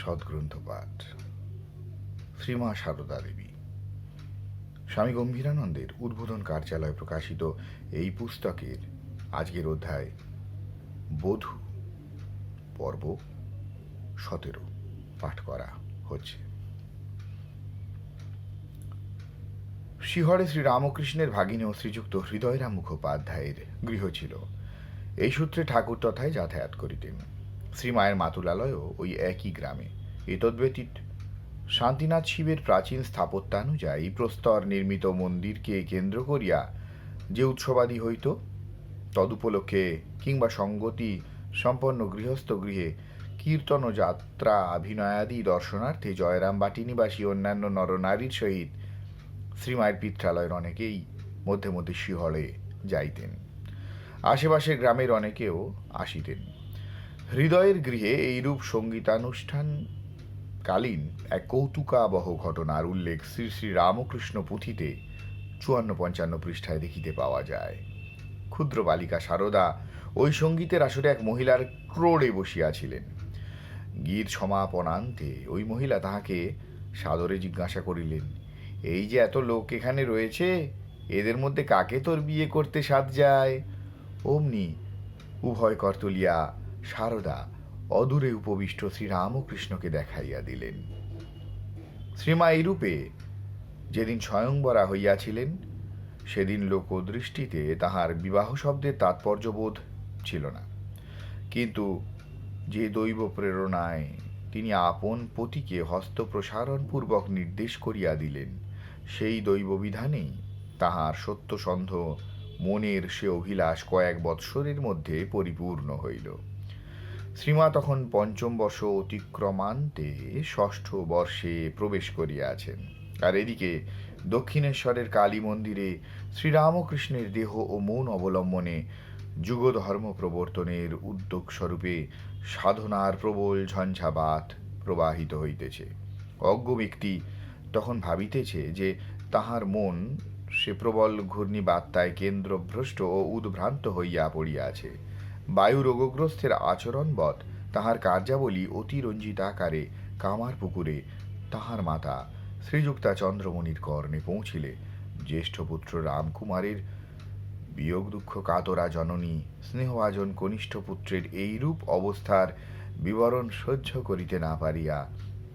সদ্গ্রন্থ পাঠ শ্রীমা সারদা দেবী। স্বামী গম্ভীরানন্দের উদ্বোধন কার্যালয়ে প্রকাশিত এই পুস্তকের আজকের অধ্যায়, বধূ, পর্ব সতেরো, পাঠ করা হচ্ছে। শিহরে শ্রীরামকৃষ্ণের ভাগিনী ও শ্রীযুক্ত হৃদয়রাম মুখোপাধ্যায়ের গৃহ ছিল। এই সূত্রে ঠাকুর তথায় যাতায়াত করিতেন। শ্রীমায়ের মাতুলালয়ও ওই একই গ্রামে। এতদ্ব্যতীত শান্তিনাথ শিবের প্রাচীন স্থাপত্যানুযায়ী প্রস্তর নির্মিত মন্দিরকে কেন্দ্র করিয়া যে উৎসবাদি হইত, তদুপলক্ষে কিংবা সঙ্গতি সম্পন্ন গৃহস্থ গৃহে কীর্তন যাত্রা অভিনয়াদি দর্শনার্থে জয়রাম বাটিনিবাসী, অন্যান্য নরনারীর সহিত শ্রীমায়ের পিত্রালয়ের অনেকেই মধ্যে মধ্যে শিহরে যাইতেন। আশেপাশের গ্রামের অনেকেও আসিতেন। হৃদয়ের গৃহে এইরূপ সঙ্গীতানুষ্ঠান কালীন এক কৌতুকাবহ ঘটনার উল্লেখ শ্রী শ্রী রামকৃষ্ণ পুঁথিতে চুয়ান্ন পঞ্চান্ন পৃষ্ঠায় দেখিতে পাওয়া যায়। ক্ষুদ্র বালিকা সারদা ওই সঙ্গীতের আসরে এক মহিলার ক্রোড়ে বসিয়াছিলেন। গীত সমাপনান্তে ওই মহিলা তাহাকে সাদরে জিজ্ঞাসা করিলেন, এই যে এত লোক এখানে রয়েছে, এদের মধ্যে কাকে তোর বিয়ে করতে সাধ যায়? অমনি উভয় করতলিয়া সারদা অদূরে উপবিষ্ট শ্রীরামকৃষ্ণকে দেখাইয়া দিলেন। শ্রীমা এইরূপে যেদিন স্বয়ংবরা হইয়াছিলেন, সেদিন লোকদৃষ্টিতে তাহার বিবাহ শব্দের তাৎপর্যবোধ ছিল না। কিন্তু যে দৈব প্রেরণায় তিনি আপন পতিকে হস্তপ্রসারণপূর্বক নির্দেশ করিয়া দিলেন, সেই দৈববিধানেই তাহার সত্যসন্ধ মনের সে অভিলাষ কয়েক বৎসরের মধ্যে পরিপূর্ণ হইল। শ্রীমা তখন পঞ্চম বর্ষ অতিক্রমান্তে ষষ্ঠ বর্ষে প্রবেশ করিয়াছেন। আর এদিকে দক্ষিণেশ্বরের কালী মন্দিরে শ্রীরামকৃষ্ণের দেহ ও মন অবলম্বনে যুগধর্ম প্রবর্তনের উদ্যোগ স্বরূপে সাধনার প্রবল ঝঞ্ঝাবাত প্রবাহিত হইতেছে। অজ্ঞ ব্যক্তি তখন ভাবিতেছে যে তাহার মন সে প্রবল ঘূর্ণিবার্তায় কেন্দ্রভ্রষ্ট ও উদ্ভ্রান্ত হইয়া পড়িয়াছে। বায়ু রোগগ্রস্তের আচরণবৎ তাহার কার্যাবলী অতিরঞ্জিত আকারে কামার পুকুরে তাহার মাতা শ্রীযুক্তা চন্দ্রমণির কর্ণে পৌঁছিলে। জ্যেষ্ঠ পুত্র রামকুমারের বিয়োগ দুঃখ কাতরা জননী, স্নেহভাজন কনিষ্ঠ পুত্রের এইরূপ অবস্থার বিবরণ সহ্য করিতে না পারিয়া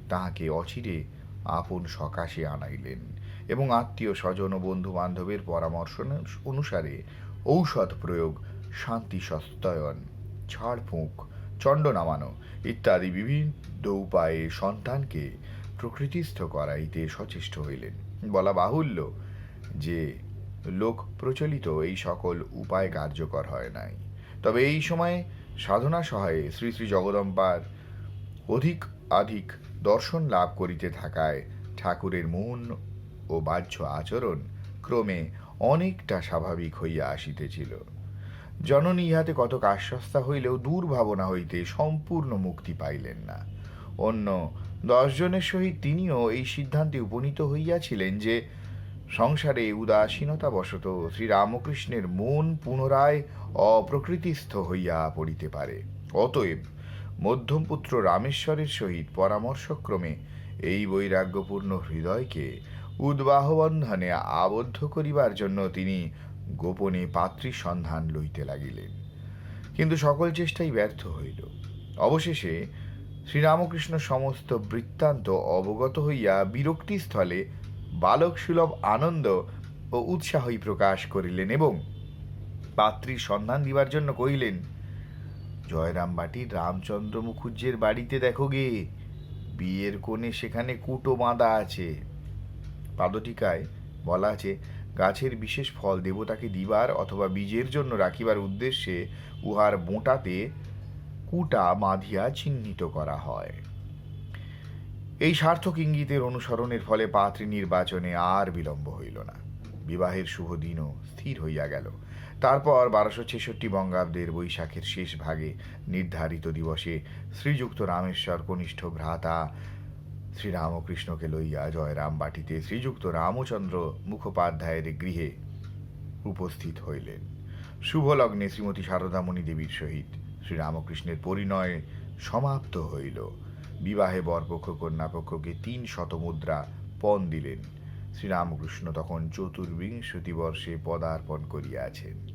তাহাকে অচিরে আপন সকাশে আনাইলেন এবং আত্মীয় স্বজন ও বন্ধু বান্ধবের পরামর্শ অনুসারে ঔষধ প্রয়োগ শান্তি সস্তয়ন ঝাড়ফুঁক চণ্ড নামানো ইত্যাদি বিভিন্ন উপায়ে সন্তানকে প্রকৃতিস্থ করাইতে সচেষ্ট হইলেন। বলা বাহুল্য যে লোক প্রচলিত এই সকল উপায় কার্যকর হয় নাই। তবে এই সময়ে সাধনা সহায়ে শ্রী শ্রী জগদম্বার অধিক আধিক দর্শন লাভ করিতে থাকায় ঠাকুরের মন ও বাহ্য আচরণ ক্রমে অনেকটা স্বাভাবিক হইয়া আসিতেছিল। জননী ইহাতে কতক আশ্বস্তা হইলেও দুর্ভাবনা হইতে সম্পূর্ণ মুক্তি পাইলেন না। অন্য দশজনের সহিত তিনিও এই সিদ্ধান্তে উপনীত হইয়াছিলেন যে, সংসারে উদাসীনতা উদাসীনতাবশত শ্রীরামকৃষ্ণের মন পুনরায় অপ্রকৃতিস্থ হইয়া পড়িতে পারে। অতএব মধ্যমপুত্র রামেশ্বরের সহিত পরামর্শক্রমে এই বৈরাগ্যপূর্ণ হৃদয়কে উদ্বাহবন্ধনে আবদ্ধ করিবার জন্য তিনি গোপনে পাত্রীর সন্ধান লইতে লাগিলেন। কিন্তু সকল চেষ্টাই ব্যর্থ হইল। অবশেষে শ্রীরামকৃষ্ণ সমস্ত বৃত্তান্ত অবগত হইয়া বিরক্তিস্থলে বালক সুলভ আনন্দ ও উৎসাহই প্রকাশ করিলেন এবং পাত্রীর সন্ধান দিবার জন্য কহিলেন, জয়রাম বাটির রামচন্দ্র মুখুজ্জের বাড়িতে দেখো গে, বিয়ের কোণে সেখানে কুটো বাঁধা আছে। পাদটিকায় বলা আছে গাছের বিশেষ ফল দেবতাকে দিবার অথবা বীজের জন্য রাখিবার উদ্দেশ্যে উহার বোঁটাতে কুটা বাঁধিয়া চিহ্নিত করা হয়। এই সার্থক ইঙ্গিতের অনুসরণের ফলে পাত্রী নির্বাচনে আর বিলম্ব হইল না। বিবাহের শুভ দিনও স্থির হইয়া গেল। তারপর বারোশো ছেষট্টি বঙ্গাব্দের বৈশাখের শেষ ভাগে নির্ধারিত দিবসে শ্রীযুক্ত রামেশ্বর কনিষ্ঠ ভ্রাতা শ্রীরামকৃষ্ণকে লইয়া জয়রাম বাটিতে শ্রীযুক্ত রামচন্দ্র মুখোপাধ্যায়ের গৃহে উপস্থিত হইলেন। শুভ লগ্নে শ্রীমতী শারদামণি দেবীর সহিত শ্রীরামকৃষ্ণের পরিণয় সমাপ্ত হইল। বিবাহে বরপক্ষ, কন্যাপক্ষকে তিন শতমুদ্রা পণ দিলেন। শ্রীরামকৃষ্ণ তখন চতুর্বিংশতি বর্ষে পদার্পণ করিয়াছেন।